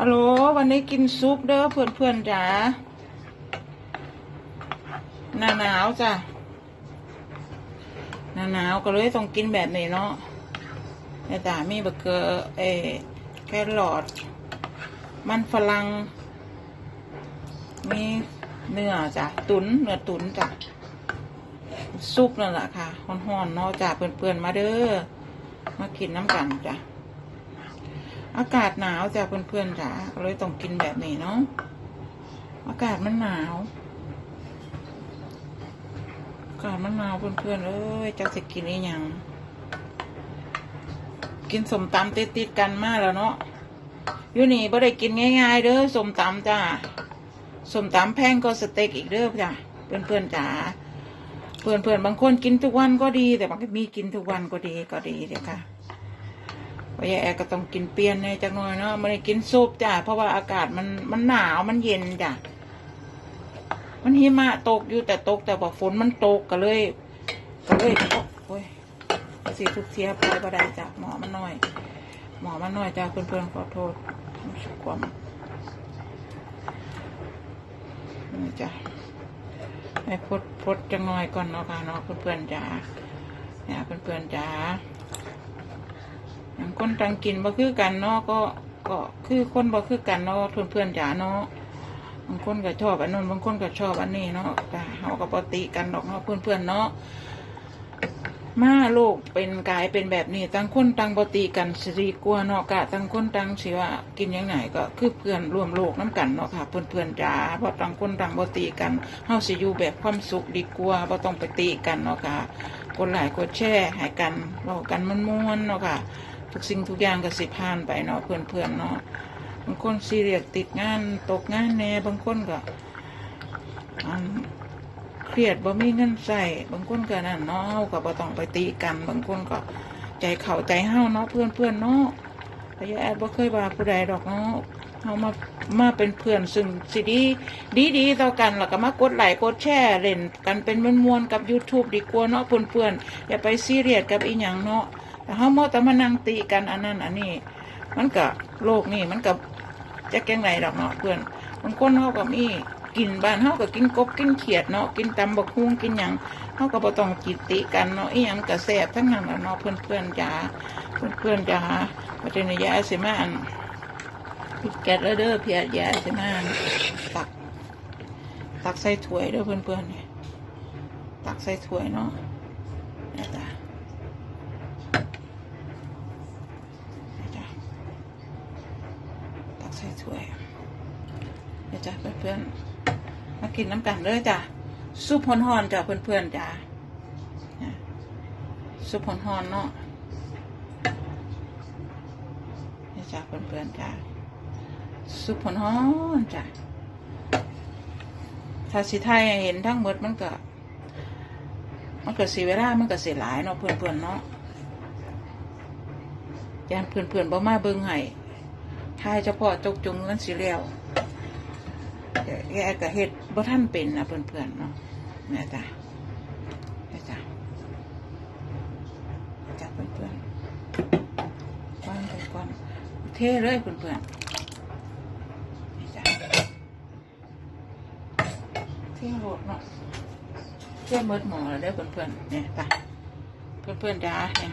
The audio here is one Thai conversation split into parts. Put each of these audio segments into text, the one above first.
ฮัลโหลวันนี้กินซุปเด้อเพื่อนเพื่อนๆจ๋าหนาหนาวจ้ะหนาหนาวก็เลยต้องกินแบบนี้เนาะในตามีบะเกอร์เอแครอทมันฝรั่งมีเนื้อจ้ะตุนเนื้อตุนจ้ะซุปนั่นแหละค่ะห่อนๆเนาะจ้ะเพื่อนๆมาเด้อมากินน้ำกันจ้ะ อากาศหนาวจ้ะเพื่อนๆจ้ะก็เลยต้องกินแบบนี้เนาะอากาศมันหนาวอากาศมันหนาวเพื่อนๆเอ้ยจะจะกินอีหยังกินสมตำติดๆกันมากแล้วเนาะอยู่นี่บ่ได้กินง่ายๆเด้อสมตำจ้ะสมตำแพงก็สเต็กอีกเด้อจ้ะเพื่อนๆจ้ะเพื่อนๆบางคนกินทุกวันก็ดี แต่บางทีมีกินทุกวันก็ดีก็ดีเด้อค่ะ ว่ายายแอร์ก็ต้องกินเปลี่ยนในจักหน่อยเนาะไม่ได้กินซุปจ้ะเพราะว่าอากาศมันมันหนาวมันเย็นจ้ะมันหิมะตกอยู่แต่ตกแต่บอกฝนมันตกก็เลยก็เลยโอ้ยสีทุกเทียบไปก็ได้จ้ะหมอมันหน้อย หมอมันหน้อยจ้ะเพื่อนๆขอโทษสุขความนี่จ้ะให้พดพดจังหน่อยก่อนเนาะค่ะเนาะเพื่อนๆจ้ะเนี่ยเพื่อนๆจ้ะ คนต่างกินบ่คือกันเนาะก็ก็คือคนบ่คือกันเนาะเพื่อนเพื่อนๆจ๋าเนาะบางคนก็ชอบอันนู้นบางคนก็ชอบอันนี้เนาะแต่เฮาก็ปติกันดอกเนาะเพื่อนเพื่อนๆเนาะมาโลกเป็นกายเป็นแบบนี้ต่างคนต่างปติกันสิริกลัวเนาะกะต่างคนต่างสิว่ากินยังไงก็คือเพื่อนร่วมโลกน้กันเนาะค่ะเพื่อนเพื่อนๆจ๋าเพราะต่างคนต่างปติกันเฮาสิอยู่แบบความสุขดีกลัว่าบ่ต้องไปตีกันเนาะค่ะกดไลค์กดแชร์ให้กันเว้ากันมันม่วนๆเนาะค่ะ ทุกสิ่งทุกอย่างก็สิผ่านไปเนาะเพื่อนๆเนาะบางคนซีเรียสติดงานตกงานแน่บางคนก็เครียดบ่มีเงินใส่บางคนก็นั่นเนาะเราก็บ่ต้องไปตีกันบางคนก็ใจเข่าใจเฮาเนาะเพื่อนๆเนาะแต่ยายแอดบ่เคยว่าผู้ใดดอกเนาะเฮามามาเป็นเพื่อนซึ่งสิดีดีดีๆต่อกันแล้วก็มากดไลค์กดแชร์เล่นกันเป็นมวลๆกับ YouTube ดีกว่าเนาะเพื่อนๆอย่าไปซีเรียสกับอีหยังเนาะ แต่เขาเมื่อแต่มานั่งตีกันอันนั้นอันนี้ มันก็โลกนี่มันกับจะแกงไรดอกเนาะเพื่อนบางคนเขาก็มีกินบ้านเขาก็กินกบกินเขียดเนาะกินตำบักฮุ่งกินหยังเขาก็บ่ต้องกินติกันเนาะอีหยังกระแสบทั้งนั้นเนาะเพื่อนเพื่อนๆจ๋าเพื่อนเพื่อนๆจ๋าประเด็นยาสิมาอันพิดแกดแล้วเด้อเพียยาสิมาตัก ตักใส่ถ้วยเด้อเพื่อนเพื่อนๆเนี่ยตักใส่ถ้วยเนาะนี่จ๊ะตักใส่ถ้วยนะจ๊ะเพื่อนๆมากินน้ำกันเลยจ้ะซุปฮอนๆจ้ะเพื่อนๆจ้ะซุปฮอนๆเนาะนี่จ้ะเพื่อนๆจ้ะซุปฮอนๆจ้ะถ้าสิไทยเห็นทั้งหมดมันก็ มันก็เสียเวลามันก็เสียหลายเนาะเพื่อนๆเนาะยานเพื่อนเพื่อนๆบ่มาเบิ่งให้ ทายเฉพาะจกจงเงินสิแล้วแกก็เฮ็ดบ่ท่านเป็นนะเพื่อนเพื่อนๆเนาะแม่จ้ะแม่จ้ะจ้ะเพื่อนเพื่อนๆวางไปก่อนเทเลยเพื่อนเพื่อนๆนี่จ้ะเทโหลดเนาะเทหมดหมอแล้วเด้อเพื่อนเพื่อนๆเนี่ยจ้ะเพื่อนเพื่อนๆจ้าเนี่ย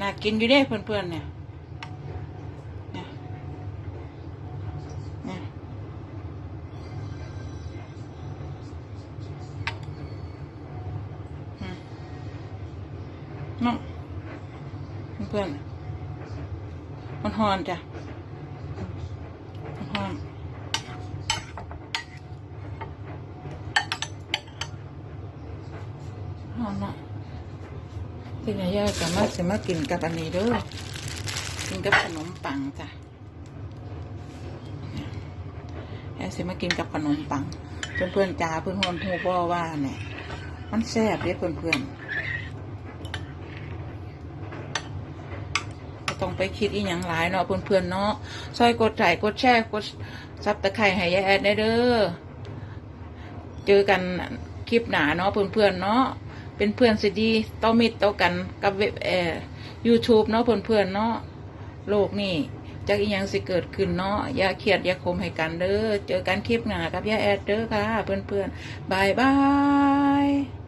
น่ากินอยู่เด้เพื่อนๆเนี่ยเนี่ย เนาะเพื่อนมันหอนจ้ะมันหอนหอนเนาะที่นายย่าสามารถสามากินกับอันนี้เด้อกินกับขนมปังจ้ะแอสมากินกับขนมปัง เพื่อนๆจ้าเพื่อนเพื่อนหูบ่ว่าเนี่ยมันแซ่บเด้เพื่อนเพื่อนๆ ต้องไปคิดอีหยังหลายเนาะเพื่อนเพื่อนๆเนาะซอยกดไลค์กดแชร์กดซับตะไคร้ให้ยายแอดได้เด้อเจอกันคลิปหนาเนาะเพื่อนๆเนาะเป็นเพื่อนสิดีต่อมิตรต่อกันกับเว็บแอร์ยูทูบเนาะเพื่อนๆเนาะโลกนี่จักอีหยังสิเกิดขึ้นเนาะอย่าเครียดอย่าคมให้กันเด้อเจอกันคลิปหนากับย่าแอดเด้อค่ะ เพื่อนๆบายบาย